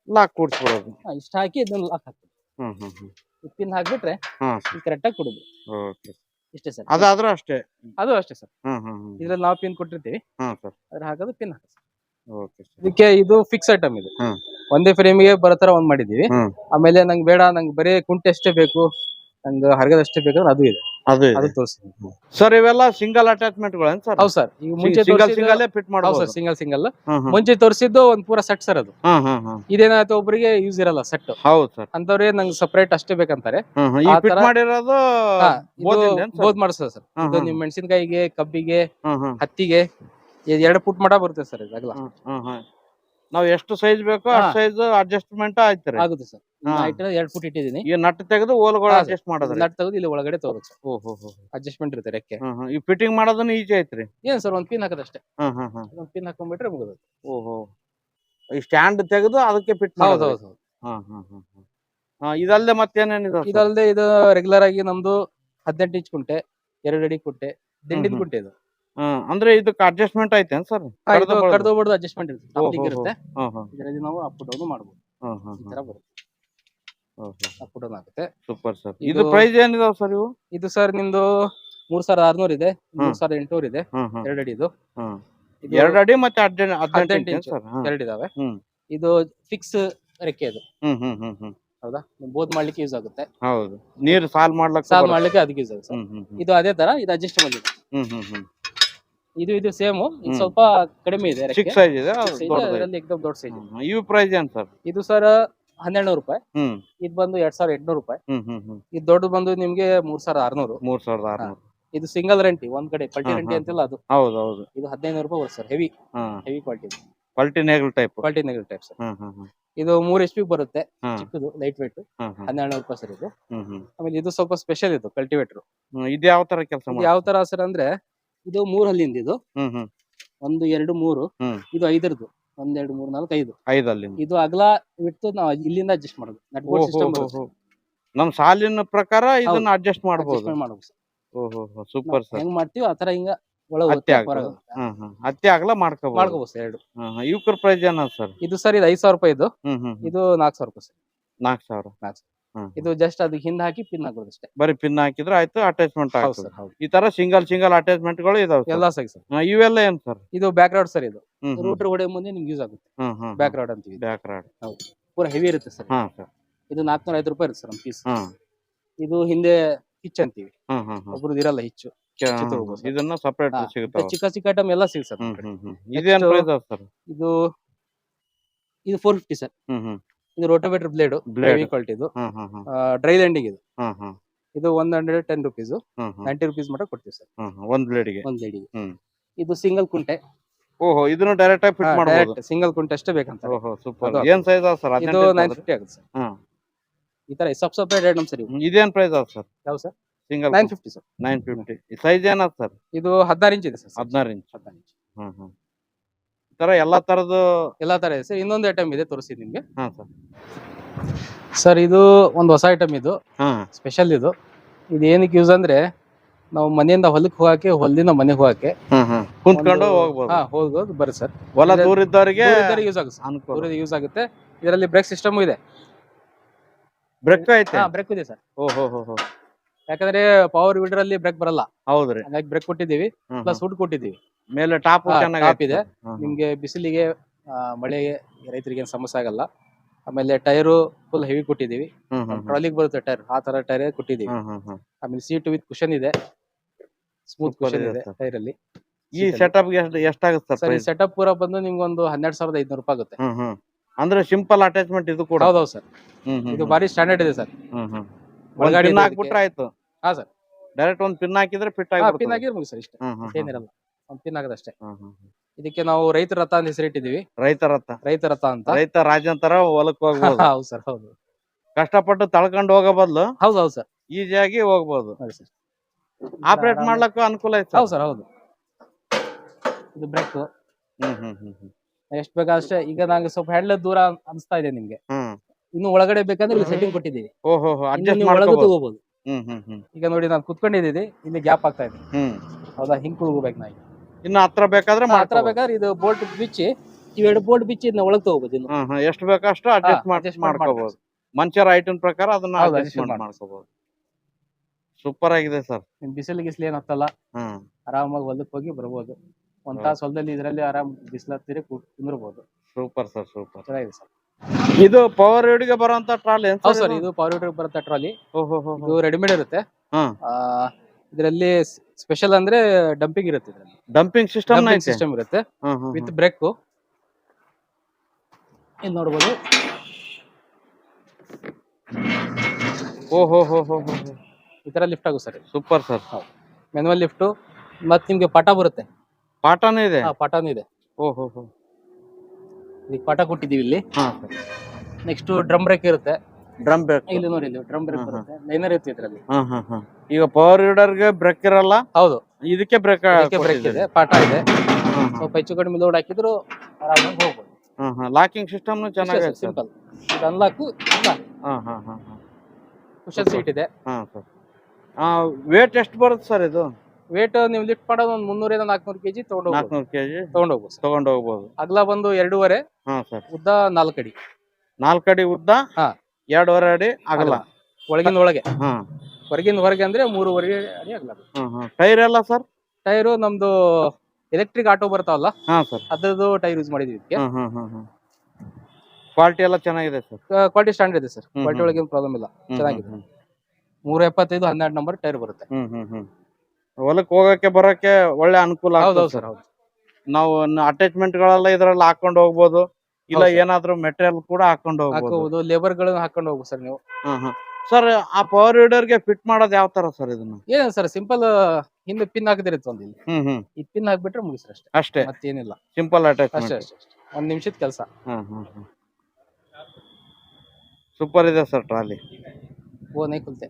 ಲಾಕ್ ಕೂಡಿಸ್ಬಿಡೋದು. ಇಷ್ಟ ಹಾಕಿ ಇದನ್ನ ಲಾಕ್ ಹಾಕ್ತೀವಿ ಹ್ಮ್ ಹ್ಮ್ ಹ್ಮ್. ಪಿನ್ ಹಾಕ್ಬಿಟ್ರೆ ಹಾ ಕರೆಕ್ಟ್ ಆಗಿ ಕೊಡುದು ಓಕೆ ಇಷ್ಟೇ ಸರ್ ಅದಾದ್ರೂ ಅಷ್ಟೇ. ಅದು ಅಷ್ಟೇ ಸರ್ ಹ್ಮ್ ಹ್ಮ್ ಹ್ಮ್. ಇದ್ರಲ್ಲಿ ನಾವು ಪಿನ್ ಕೊಟ್ಟಿರ್ತೀವಿ. ಹಾ ಸರ್ ಅದ್ರ ಹಾಕೋದು ಪಿನ್ ಹಾಕಿ ಓಕೆ ಇದಕ್ಕೆ ಇದು ಫಿಕ್ಸ್ ಐಟಮ್ ಇದು. ಹ್ಮ್. ಒಂದೇ ಫ್ರೇಮಿಗೆ ಬರೋ ತರ ಒಂದ್ ಮಾಡಿದೀವಿ ಆಮೇಲೆ ನಂಗೆ ಬೇಡ ನಂಗೆ ಬರೀ ಕುಂಟೆ ಅಷ್ಟೇ ಬೇಕು ನಂಗೆ ಹರಗದಷ್ಟೇ ಬೇಕಾದ್ರೆ ಅದು ಇದೆ. ಅದು ಅದು ತೋರಿಸ್ತೀನಿ ಸರ್ ಇವೆಲ್ಲ ಸಿಂಗಲ್ ಅಟ್ಯಾಚ್ಮೆಂಟ್ ಸರ್ ಹೌದು ಸರ್ ಈಗ ಮುಂಚೆ ಸಿಂಗಲ್ ತೋರ್ಸಿದ್ದು- ಸಿಂಗಲ್ ಫಿಟ್ ಹೌದು ಸರ್ ಸಿಂಗಲ್ ಸಿಂಗಲ್ ಮುಂಚೆ ತೋರಿಸಿದ್ದು ಒಂದ್ ಪೂರ ಸೆಟ್ ಸರ್ ಅದು. ಇದೇನಾಯ್ತು ಒಬ್ಬರಿಗೆ ಯೂಸ್ ಇರಲ್ಲ ಸೆಟ್ ಹೌದು ಸರ್ ಅಂತವ್ರಿಗೆ ನಂಗೆ ಸಪರೇಟ್ ಅಷ್ಟೇ ಬೇಕಂತಾರೆ. ಮಾಡಿರೋದು ಇದು? ಬೋದ್ ಮಾಡಿಸ್ತದೆ ಸರ್ ಇದು ನಿಮ್ ಮೆಣಸಿನಕಾಯಿಗೆ ಕಬ್ಬಿಗೆ ಹತ್ತಿಗೆ ಇದ್ ಎರಡು ಪುಟ್ ಮಾಡ ಬರುತ್ತೆ ಸರ್ ಹ್ಮ್. ನಾವ್ ಎಷ್ಟು ಸೈಜ್ ಬೇಕೋ ಹಾ. ಅಷ್ಟು ಸೈಜ್ ಅಡ್ಜಸ್ಟ್ಮೆಂಟ್ ಆಯ್ತಾರೆ ಆಗುತ್ತೆ ಸರ್. ಹಾ. ಎರಡು ಫುಟ್ ಇಟ್ಟಿದ್ದೀನಿ. ಈ ನಟ್ ತೆಗೆದು ಓಲ್ಗಳು ಹಾ, ಅಡ್ಜಸ್ಟ್ ಮಾಡೋದ್ರಿ. ನಟ್ ತೆಗೆದು ಇಲ್ಲಿ ಒಳಗಡೆ ತಗೋಬೇಕು ಸರ್ ಓಹೋ ಅಡ್ಜಸ್ಟ್ಮೆಂಟ್ ಇರುತ್ತೆ ರೆಕ್ಕೆ. ಹ್ಮ್ ಹ್ಮ್. ಈ ಫಿಟ್ಟಿಂಗ್ ಮಾಡೋದನ್ನ ಈಜಿ ಐತ್ರಿ ಏನ್ ಸರ್ ಒಂದ್ ಪಿನ್ ಹಾಕದಷ್ಟೇ? ಹ್ಮ್ ಹ್ಮ್ ಹ್ಮ್. ಒಂದ್ ಪಿನ್ ಹಾಕೊಂಡ್ಬಿಟ್ರೆ ಮುಗಿದು ಓಹೋ ಈ ಸ್ಟ್ಯಾಂಡ್ ತೆಗೆದು ಅದಕ್ಕೆ ಫಿಟ್ ಹೌದು ಮಾಡೋದು ಹೌದು ಹೌದು. ಹ್ಮ್ ಹ್ಮ್ ಹ್ಮ್ ಹ್ಮ್. ಹಾ, ಇದಲ್ದೆ ಮತ್ತೇನೇನಿದೆ? ಇದಲ್ದೆ ಇದು ರೆಗ್ಯುಲರ್ ಆಗಿ ನಮ್ದು ಹದಿನೆಂಟು ಇಂಚ್ ಕುಂಟೆ ಎರಡು ಅಡಿ ಕುಂಟೆ ದಿಂಡಿನ ಹ್ಮ್. ಕುಂಟೆ ಇದು. ಅಂದ್ರೆ ಇದಕ್ಕೆ ಅಡ್ಜಸ್ಟ್ಮೆಂಟ್ ಐತೇನ್ ಸರ್ ಕಡ್ದು ಬಿಡೋದು ಅಡ್ಜಸ್ಟ್ಮೆಂಟ್ ಇರುತ್ತೆ. ಇದರಲ್ಲಿ ನಾವು ಅಪ್ ಡೌನ್ ಮಾಡಬಹುದು ಈ ತರ ಬರುತ್ತೆ. ಅಪ್ ಡೌನ್ ಆಗುತ್ತೆ. ಸೂಪರ್ ಸರ್ ಇದು- ಪ್ರೈಸ್ ಏನಿದಾವ್ ಸರ್ ಇವು? ಇದು ಸರ್ ನಿಮ್ದು ಮೂರ್ ಸಾವಿರದ ಆರ್ನೂರ್ ಇದೆ. ಮೂರ್. ಸಾವಿರದ ಎಂಟುನೂರ್ ಇದೆ. ಎರಡು ಅಡಿ ಇದು ಎರಡು ಅಡಿ ಮತ್ತೆ ಹದಿನೆಂಟು ಇಂಚು. ಎರಡು ಇದಾವೆ. ಇದು ಫಿಕ್ಸ್ ರೆಕ್ಕೆ ಇದು ಹೌದಾ? ಬೋದ್ ಮಾಡ್ಲಿಕ್ಕೆ ಯೂಸ್ ಆಗುತ್ತೆ. ಹೌದು. ನೀರು ಸಾಲ್ ಮಾಡ್ಲಿಕ್ಕೆ ಸಾಲ್ ಮಾಡ್ಲಿಕ್ಕೆ ಅದಕ್ಕೆ ಯೂಸ್ ಆಗುತ್ತೆ ಇದು ಅದೇ ತರ ಇದು ಅಡ್ಜಸ್ಟಬಲ್ ಇದೆ. ಇದು ಇದು ಸೇಮ್ ಇದು ಸ್ವಲ್ಪ ಕಡಿಮೆ ಇದೆ ರೆಕ್ಕೆ. ಚಿಕ್ಕ ಸೈಜ್ ಇದೆ ಅದು Six ಇದೆ, ಅದರಲ್ಲಿ ಎಕ್ದಮ್ ದೊಡ್ಡ ಸೈಜ್ ಹ್ಮ್ ಹ್ಮ್. ಇವು ಪ್ರೈಸ್ ಏನ್ ಸರ್ ಇದು ಸರ್ ಹನ್ನೆರಡು ನೂರು ರೂಪಾಯಿ. ಹ್ಮ್. ಇದು ಬಂದು ಎರಡ್ ಸಾವಿರದ ಎಂಟ್ನೂರು ರೂಪಾಯಿ. ಹ್ಮ್ ಹ್ಮ್ ಹ್ಮ್. ಇದು ದೊಡ್ಡದು ಬಂದು ನಿಮ್ಗೆ ಮೂರ್ ಸಾವಿರದ ಆರ್ನೂರು. ಮೂರ್ ಸಾವಿರದ ಆರ್ನೂರು. ಇದು ಸಿಂಗಲ್ ರೆಂಟಿ ಒಂದ್ ಕಡೆ ಪಲ್ಟಿ ಹಾ, ರೆಂಟಿ ಹಾ. ಅಂತಿಲ್ಲ ಅದು. ಹೌದು ಹೌದು. ಇದು ಹದಿನೈದು ರೂಪಾಯಿ ಬರುತ್ತೆ ಸರ್ ಹೆವಿ ಹಾ. ಹೆವಿ ಕ್ವಾಲಿಟಿ ಪಲ್ಟಿ ನೇಗಲ್ ಟೈಪ್ ಪಲ್ಟಿ ನೆಗಲ್ ಟೈಪ್ ಸರ್ ಹ್ಮ್ ಹ್ಮ್ ಹ್ಮ್. ಇದು ಮೂರ್ ಎಚ್ ಪಿ ಬರುತ್ತೆ ಚಿಕ್ಕದು ಲೈಟ್ ವೇಟ್ ಹ್ಮ್ ಹ್ಮ್. ಹನ್ನೆರಡು ನೂರು ರೂಪಾಯಿ ಸರ್ ಇದು. ಹ್ಮ್ ಹ್ಮ್. ಆಮೇಲೆ ಇದು ಸ್ವಲ್ಪ ಸ್ಪೆಷಲ್ ಇದು ಕಲ್ಟಿವೇಟರ್ ಹ್ಮ್ ಇದು ಯಾವ ತರ ಕೆಲಸ ಯಾವ ತರ ಸರ್ ಅಂದ್ರೆ ಇದು ಮೂರ್ ಹಲ್ಲಿಂದ ಇದು. ಹ್ಮ್ ಹ್ಮ್. ಒಂದು ಎರಡು ಮೂರು. ಹ್ಮ್. ಇದು ಐದರದು ಒಂದ್ ಎರಡು ಮೂರು ನಾಲ್ಕು ಐದು. ಅಲ್ಲಿ ಇದು ಅಗಲ ಬಿಟ್ಟು ನಾವು ಇಲ್ಲಿಂದ ಅಡ್ಜಸ್ಟ್ ಮಾಡೋದು. ನಟ್ ಬೋಲ್ಟ್ ಸಿಸ್ಟಮ್ ಬರುತ್ತೆ. ನಮ್ ಸಾಲಿನ ಪ್ರಕಾರ ಇದನ್ನ ಅಡ್ಜಸ್ಟ್ ಮಾಡಬಹುದು ಓಹೋ ಸೂಪರ್ ಸರ್. ಹೆಂಗ್ ಮಾಡ್ತೀವಿ ಆತರ ಹಿಂಗ ಒಳಗೆ ಹತ್ತಿ ಆಗ್ತದೆ ಹ್ಮ್ ಹ್ಮ್. ಹತ್ತಿ ಆಗ್ಲ ಮಾಡ್ಕೋಬಹುದು ಮಾಡ್ಕೋಬಹುದು ಸರ್ ಎರಡು. ಹ್ಮ್ ಹ್ಮ್. ಪ್ರೈಸ್ ಏನ ಸರ್? ಇದು ಸರ್ ಇದು ಐದ್ ಸಾವಿರ ರೂಪಾಯಿ ಇದು. ಹ್ಮ್ ಹ್ಮ್. ಇದು ನಾಲ್ಕು ಸಾವಿರ ರೂಪಾಯಿ ಸರ್. ನಾಲ್ಕು ಸಾವಿರ. ನಾಲ್ಕು ಸಾವಿರ. ಇದು ಜಸ್ಟ್ ಅದಕ್ಕೆ ಹಿಂದ್ ಹಾಕಿ ಪಿನ್ ಹಾಕೋದು ಅಷ್ಟೇ ಬರೀ ಪಿನ್ ಹಾಕಿದ್ರೆ ಆಯ್ತು ಅಟ್ಯಾಚ್ಮೆಂಟ್ ಹೌದು ಸರ್ ಹೌದು. ಈ ತರ ಸಿಂಗಲ್ ಸಿಂಗಲ್ ಅಟ್ಯಾಚ್ಮೆಂಟ್ಗಳು ಇದಾವೆ. ಎಲ್ಲ ಸರಿ ಸರ್. ಹಾ, ಇವೆಲ್ಲ ಏನ್ ಸರ್? ಇದು ಬ್ಯಾಕ್ ರಾಡ್ ಸರ್ ಇದು. ರೂಟರ್ ಹೊಡೆಯೋ ಮುಂದೆ ನಿಮ್ಗೆ ಯೂಸ್ ಆಗುತ್ತೆ. ಬ್ಯಾಕ್ ರಾಡ್ ಅಂತೀವಿ. ಬ್ಯಾಕ್ ರಾಡ್ ಪೂರ ಹೆವಿ ಇರುತ್ತೆ ಸರ್. ಹಾ ಸರ್. ಇದು ನಾಲ್ಕನೂರ ಐದು ರೂಪಾಯಿ ಇರುತ್ತೆ ಸರ್ ಒಂದು ಪೀಸ್ ಇದು ಹಿಂದೆ ಹಿಚ್ ಅಂತೀವಿ. ಒಬ್ರದ್ದು ಇರಲ್ಲ ಹಿಚ್ಚು ಹೋಗ್ಬೋದು. ಇದನ್ನ ಸಪರೇಟ್ ಹಾ, ಸಿಗುತ್ತಾವ ಚಿಕ್ಕ ಚಿಕ್ಕ ಐಟಮ್ ಎಲ್ಲ ಸಿಗುತ್ತೆ ಸರ್. ಹ್ಮ್ ಹ್ಮ್ ಇದೇನ್ Next- ಪ್ರೈಸ್ ಸರ್? ಇದು ಇದು ಫೋರ್ ಫಿಫ್ಟಿ ಸರ್. ಹ್ಮ್ ಹ್ಮ್. ಇದು rotavator blade blade heavy quality ಇದು. ಡ್ರೈ ಲ್ಯಾಂಡಿಂಗ್ ಇದು. ಇದು one hundred ten rupees ninety rupees ಮಟ್ಟ ಕೊಡ್ತೀವಿ ಸರ್. ಒಂದ್ ಬ್ಲೇಡ್ಗೆ ಒಂದ್ ಬ್ಲೇಡ್ಗೆ ಹ್ಮ್. ಇದು ಸಿಂಗಲ್ ಕುಂಟೆ. ಓಹೋ ಇದನ್ನು ಡೈರೆಕ್ಟ್ ಆಗಿ ಫಿಟ್ ಮಾಡಬಹುದು ಸಿಂಗಲ್ ಕುಂಟೆ ಅಷ್ಟೇ ಬೇಕಂತ. ಓಹೋ ಸೂಪರ್ ಏನು ಸೈಜ್ ಸರ್? ಇದು ನೈನ್ ಫಿಫ್ಟಿ ಆಗುತ್ತೆ ಸರ್. ಹ್ಮ್. ಈ ತರ ಸಬ್ ಸಪ್ರೇಟ್ ಐಟಮ್ ಸರ್. ಇವು ಇದೇನ್ ಪ್ರೈಸ್ ಸರ್? ಯಾವ sir? Single nine fifty sir. Nine fifty size ಏನದ ಸರ್? ಇದು ಹದಿನಾರು ಇಂಚ್ ಇದೆ ಸರ್ ಹದಿನಾರು ಇಂಚ್. ಹದಿನಾರು ಇಂಚ್. ಹ್ಮ್ ಹ್ಮ್. ಈ ತರ ಎಲ್ಲಾ ತರದ್ದು ಎಲ್ಲಾ ತರ ಇದೆ. ಸರ್ ಇನ್ನೊಂದು ಐಟಮ್ ಇದೆ ತೋರಿಸಿ ನಿಮ್ಗೆ. ಹಾ ಸರ್. ಸರ್ ಇದು ಒಂದು ಹೊಸ ಐಟಮ್ ಇದು. ಹಾ. ಸ್ಪೆಷಲ್ ಇದು. ಇದು ಏನಕ್ಕೆ ಯೂಸ್ ಅಂದ್ರೆ ನಾವು ಮನೆಯಿಂದ ಹೊಲಕ್ಕೆ ಹೋಗಕ್ಕೆ ಹೊಲದಿಂದ ಮನೆಗೆ ಹೋಗಕ್ಕೆ ಕುಂತ್ಕೊಂಡು ಹೋಗ್ಬೋದು. ಹಾ ಹೋಗೋದು ಬರ್ರಿ ಸರ್. ಹೊಲ ದೂರ ಇದ್ದವರಿಗೆ ಯೂಸ್ ಆಗುತ್ತೆ ಅನುಕೂಲ. ಯೂಸ್ ಆಗುತ್ತೆ. ಇದರಲ್ಲಿ ಬ್ರೇಕ್ ಸಿಸ್ಟಮ್ ಇದೆ. ಬ್ರೇಕ್ ಐತೆ? ಬ್ರೇಕ್ ಇದೆ ಸರ್. ಓ ಹೋ ಹೋ ಹೋ. ಯಾಕಂದ್ರೆ ಪವರ್ ವೀಡರ್ ಅಲ್ಲಿ ಬ್ರೇಕ್ ಬರಲ್ಲ. ಹೌದ್ರಿ ಹಾಗಾಗಿ ಬ್ರೇಕ್ ಕೊಟ್ಟಿದ್ದೀವಿ ಹ್ಮ್, ಪ್ಲಸ್ ಹುಡ್ ಕೊಟ್ಟಿದ್ದೀವಿ. ಮೇಲೆ ಟಾಪ್ ಹಾ, ಚೆನ್ನಾಗಿ top ಇದೆ. ನಿಮ್ಗೆ ಬಿಸಿಲಿಗೆ ಆ, ಮಳೆಗೆ ರೈತರಿಗೆ ಏನು ಸಮಸ್ಯೆ ಆಗಲ್ಲ. ಆಮೇಲೆ ಟೈರು ಫುಲ್ ಹೆವಿ ಕೊಟ್ಟಿದ್ದೀವಿ. ಟ್ರಾಲಿಗೆ ಬರುತ್ತೆ ಟೈರ್ ಆ ತರ ಟೈರ್ ಕೊಟ್ಟಿದ್ದೀವಿ. ಆಮೇಲೆ ಸೀಟ್ ವಿತ್ ಕುಶನ್ ಇದೆ. ಸ್ಮೂತ್ Super ಇದೆ ಇದೆ sir. ಟೈರ್ ಅಲ್ಲಿ. ಈ ಸೆಟಪ್ ಎಷ್ಟು ಎಷ್ಟಾಗುತ್ತೆ ಸರ್ ಈ ಸೆಟಪ್ ಪೂರ ಬಂದು ನಿಮ್ಗೆ ಒಂದು ಹನ್ನೆರಡು ಸಾವಿರದ ಐದ್ನೂರು ರೂಪಾಯಿ ಆಗುತ್ತೆ. ಹ್ಮ್ ಹ್ಮ್. ಅಂದ್ರೆ ಸಿಂಪಲ್ ಅಟ್ಯಾಚ್ಮೆಂಟ್ ಇದು ಕೂಡ? ಹೌದೌದು ಸರ್. ಹ್ಮ್ ಹ್ಮ್ ಇದು ಬಾರಿ ಸ್ಟ್ಯಾಂಡರ್ಡ್ ಇದೆ ಸರ್. ಹ್ಮ್ ಹ್ಮ್. ಪಿನ್ ಇದೆ ಹಾಕ್ಬಿಟ್ರೆ ಆಯ್ತು. ಹಾ ಸರ್. ಡೈರೆಕ್ಟ್ ಒಂದ್ ಪಿನ್ ಹಾಕಿದ್ರೆ ಫಿಟ್ ಪಿನ್ ಆಗಿರ್ ಮುಗಿ ಸರ್ ಇಷ್ಟೇ. ಏನಿರಲ್ಲ. ಒಂದ್ ಪಿನ್ ಹಾಕದಷ್ಟೇ. ಇದಕ್ಕೆ ನಾವು ರೈತ ರಥ ಅಂತ ಹೆಸರಿಟ್ಟಿದೀವಿ ರೈತ ರಥ. ರೈತ ರಥ ಅಂತ. ರೈತ ರಾಜಂತರ ತರ ಹೊಲಕ್ ಹೋಗ್ಬೋದು. ಹೌದು ಸರ್ ಹೌದು. ಕಷ್ಟಪಟ್ಟು ತಳ್ಕೊಂಡು ಹೋಗೋ ಬದ್ಲು ಹೌದು ಹೌದು ಸರ್. ಈಜಿಯಾಗಿ ಹೋಗ್ಬೋದು. ಸರ್. ಆಪರೇಟ್ ಮಾಡ್ಲಕ್ಕೂ ಅನುಕೂಲ ಐತೆ ಹೌದು ಸರ್ ಹೌದು. ಇದು ಬ್ರೇಕ್ ಹ್ಮ್ ಹ್ಮ್ ಹ್ಮ್ ಹ್ಮ್. ಎಷ್ಟ್ ಬೇಕಾದಷ್ಟೇ ಈಗ ನಂಗೆ ಸ್ವಲ್ಪ ಹೆಳ್ಳ ದೂರ ಅನಿಸ್ತಾ ಇದೆ ನಿಮ್ಗೆ. ಹ್ಮ್. ಇನ್ನು ಒಳಗಡೆ ಬೇಕಂದ್ರೆ ಇಲ್ಲಿ ಸೆಟ್ಟಿಂಗ್ ಕೊಟ್ಟಿದ್ದೀವಿ. ಓಹೋ ಅಡ್ಜಸ್ಟ್ ನೀವು ಒಳಗೂ ಮಾಡ್ಕೋಬಹುದು ತಗೋಬಹುದು ಹ್ಮ್ ಹ್ಮ್ ಹ್ಮ್. ಈಗ ನೋಡಿ ನಾನು ಕುತ್ಕೊಂಡಿದ್ದೀನಿ ಇಲ್ಲಿ ಗ್ಯಾಪ್ ಆಗ್ತಾ ಇದೆ. ಹ್ಮ್. ಹೌದಾ? ಹಿಂಗ್ ಕುತ್ಕೋಬೇಕು ನಾ ಈಗ. ಇನ್ನು ಹತ್ರ ಬೇಕಾದ್ರೆ ಹತ್ರ ಮಾಡ್ಕೋಬಹುದು ಬೇಕಾದ್ರೆ ಇದು ಬೋಲ್ಟ್ ಬಿಚ್ಚಿ ಇವೆರಡು ಬೋಲ್ಟ್ ಬಿಚ್ಚಿ ಇದನ್ನ ಒಳಗೆ ತಗೋಬಹುದು ಇನ್ನು. ಹ್ಮ್ ಹ್ಮ್. ಎಷ್ಟು ಬೇಕಷ್ಟು ಅಡ್ಜಸ್ಟ್ ಮಾಡಿ ಮಾಡ್ಕೋಬಹುದು ಮಂಚರ ಐಟನ್ ಪ್ರಕಾರ ಅದನ್ನ ಹೌದು, adjustment ಮಾಡ್ಕೋಬಹುದು ಸೂಪರ್ ಆಗಿದೆ ಸರ್ ನಿಮ್ ಬಿಸಿಲು ಗಿಸಿಲು ಏನ್ ಹತ್ತಲ್ಲ. ಹ್ಮ್. ಆರಾಮಾಗಿ ಹೊಲಕ್ಕೆ ಹೋಗಿ ಬರ್ಬೋದು. ಒಂದ್. ತಾಸು ಹೊಲದಲ್ಲಿ ಇದರಲ್ಲಿ ಆರಾಮ್ ಬಿಸಿಲು ಹತ್ತಿರ ಕುಂದಿರ್ಬೋದು. ಸೂಪರ್ ಸರ್ ಸೂಪರ್ ಚೆನ್ನಾಗಿದೆ ಸರ್ ಇದು ಪವರ್ಗೆ ಬರುವಂತ ಟ್ರಾಲಿ ಹೌದು ಸರ್ ಇದು? ಪವರ್ ವಿಡರ್ ಬರುತ್ತೆ ಟ್ರಾಲಿ ಓಹೋ ಇದು ರೆಡಿಮೇಡ್ ಇರುತ್ತೆ. ಇದರಲ್ಲಿ ಸ್ಪೆಷಲ್ ಅಂದ್ರೆ ಡಂಪಿಂಗ್ ಇರುತ್ತೆ ಇದರಲ್ಲಿ. ಡಂಪಿಂಗ್ ಸಿಸ್ಟಮ್ ಸಿಸ್ಟಮ್ ಇರುತ್ತೆ. ವಿತ್ ಬ್ರೇಕ್ ಇದು ನೋಡ್ಬೋದು. ಓಹೋ ಹೋ ಈ ತರ ಲಿಫ್ಟ್ ಆಗು sir super sir manual lift ಮತ್ತೆ ನಿಮ್ಗೆ ಪಾಠ ಬರುತ್ತೆ. ಪಾಠನೂ ಇದೆ? ಆ ಪಾಠನೂ ಇದೆ. ಓಹೋ ಹೋ. ಪಾಠ ಕೊಟ್ಟಿದೀವಿ ಇಲ್ಲಿ. ಹಾ. ನೆಕ್ಸ್ಟ್ ಡ್ರಮ್ ಬ್ರೇಕ್ ಇರುತ್ತೆ. ಡ್ರಮ್ ಬ್ರೇಕ್ ಇಲ್ಲಿ ನೋಡಿ ಇಲ್ಲಿ ಡ್ರಮ್ ಬ್ರೇಕ್. ಬರುತ್ತೆ. ಲೈನರ್ ಇರುತ್ತೆ ಇದ್ರಲ್ಲಿ. ಹಾ ಹಾ ಹಾ. ಈಗ ಪವರ್ಗೆ ಬ್ರೇಕ್ ಇರಲ್ಲ? ಹೌದು. ಇದಕ್ಕೆ ಬ್ರೇಕ್ ಇದಕ್ಕೆ ಬ್ರೇಕ್ ಇದೆ ಪಾಠ ಇದೆ. ಸ್ವಲ್ಪ ಹೆಚ್ಚು ಕಡಿಮೆ ಲೋಡ್ ಹಾಕಿದ್ರು ಆರಾಮಾಗಿ ಹೋಗ್ಬೋದು. ಲಾಕಿಂಗ್ ಸಿಸ್ಟಮ್ ಚೆನ್ನಾಗಿದೆ ಸಿಂಪಲ್ ಇದು ಅನ್ಲಾಕು ಹಾ ಹಾ ಹಾ ಹಾ. ಕುಶನ್ ಸೀಟ್ ಇದೆ. ಹಾ ಸರ್. ವೇಟ್ ಎಷ್ಟು ಬರುತ್ತೆ ಸರ್ ಇದು? ವೇಟ್ ನೀವು ಲಿಫ್ಟ್ ಮಾಡೋದು ಒಂದು ಮುನ್ನೂರಿಂದ ನಾಲ್ಕನೂರು ಕೆಜಿ ತಗೊಂಡು ನಾಲ್ಕುನೂರು ಕೆಜಿ ತಗೊಂಡೋಗ್ಬೋದು ಸರ್. ತಗೊಂಡು ಹೋಗ್ಬೋದು. ಅಗಲ ಬಂದು ಎರಡೂವರೆ ಹಾ ಸರ್. ಉದ್ದ ನಾಲ್ಕು ಅಡಿ. ನಾಲ್ಕು ಅಡಿ ಉದ್ದ ಹಾ. ಎರಡೂವರೆ ಅಡಿ ಅಗಲ. ಒಳಗಿಂದ ಒಳಗೆ. ಹಾ. ಹೊರಗಿಂದ ಹೊರಗೆ ಅಂದ್ರೆ ಮೂರುವರೆ ಅಡಿ ಅಗಲ ಹಾ ಹಾ. ಟೈರ್ ಎಲ್ಲ ಸರ್? ಟೈರು ನಮ್ದು ಎಲೆಕ್ಟ್ರಿಕ್ ಆಟೋ ಬರ್ತಾವಲ್ಲ ಹಾ ಸರ್. ಅದ್ರದ್ದು ಟೈರ್ ಯೂಸ್ ಮಾಡಿದ್ವಿ ಇದಕ್ಕೆ. ಕ್ವಾಲಿಟಿ ಎಲ್ಲ ಚೆನ್ನಾಗಿದೆ ಸರ್? ಕ್ವಾಲಿಟಿ ಸ್ಟ್ಯಾಂಡರ್ಡ್ ಇದೆ ಸರ್. ಹ್ಮ್, ಕ್ವಾಲಿಟಿ ಹ್ಮ್. ಒಳಗೆ ಪ್ರಾಬ್ಲಮ್ ಇಲ್ಲ. ಚೆನ್ನಾಗಿದೆ. ನೂರ ಮೂರ ಎಪ್ಪತ್ತೈದು ಹನ್ನೆರಡು ನಂಬರ್ ಟೈರ್ ಬರುತ್ತೆ. ಹ್ಮ್ ಹ್ಮ್ ಹ್ಮ್. ಹೊಲಕ್ ಹೋಗಕ್ಕೆ ಬರಕ್ಕೆ ಒಳ್ಳೆ ಅನುಕೂಲ ಹೌದೌದು ಸರ್. ಹೌದು. ನಾವು ಅಟ್ಯಾಚ್ಮೆಂಟ್ ಗಳೆಲ್ಲ ಇದ್ರಲ್ಲಿ ಹಾಕೊಂಡು ಹೋಗ್ಬೋದು. ಇಲ್ಲ ಏನಾದ್ರು ಮೆಟೀರಿಯಲ್ ಕೂಡ ಹಾಕೊಂಡು ಹೋಗ್ಬೋದು. ಲೇಬರ್ ಗಳನ್ನ ಹಾಕೊಂಡು ಹೋಗ್ಬೋದು ಸರ್ ನೀವು. ಸರ್ ಆ ಪವರ್ಗೆ ಫಿಟ್ ಮಾಡೋದು ಯಾವ ತರ ಸರ್ ಇದನ್ನ? ಏನ ಸರ್ ಸಿಂಪಲ್ ಹಿಂದೆ ಪಿನ್ ಹಾಕಿದಿರತ್ತೆ ಒಂದ್ ಇಲ್ಲಿ. ಹ್ಮ್ ಹ್ಮ್. ಈ ಪಿನ್ ಹಾಕ್ಬಿಟ್ರೆ ಮುಗಿಸ್ರಿ ಅಷ್ಟೇ. ಅಷ್ಟೇ. ಮತ್ತೇನಿಲ್ಲ. ಸಿಂಪಲ್ ಅಟ್ಯಾಚ್ ಅಷ್ಟೇ ಅಷ್ಟೇ. ಒಂದ್ ನಿಮಿಷದ ಕೆಲಸ. ಹ್ಮ್ ಹ್ಮ್ ಹ್ಮ್ ಸೂಪರ್ ಇದೆ ಸರ್ ಟ್ರಾಲಿ. ಓ ನೈ ಕುಲ್ತೆ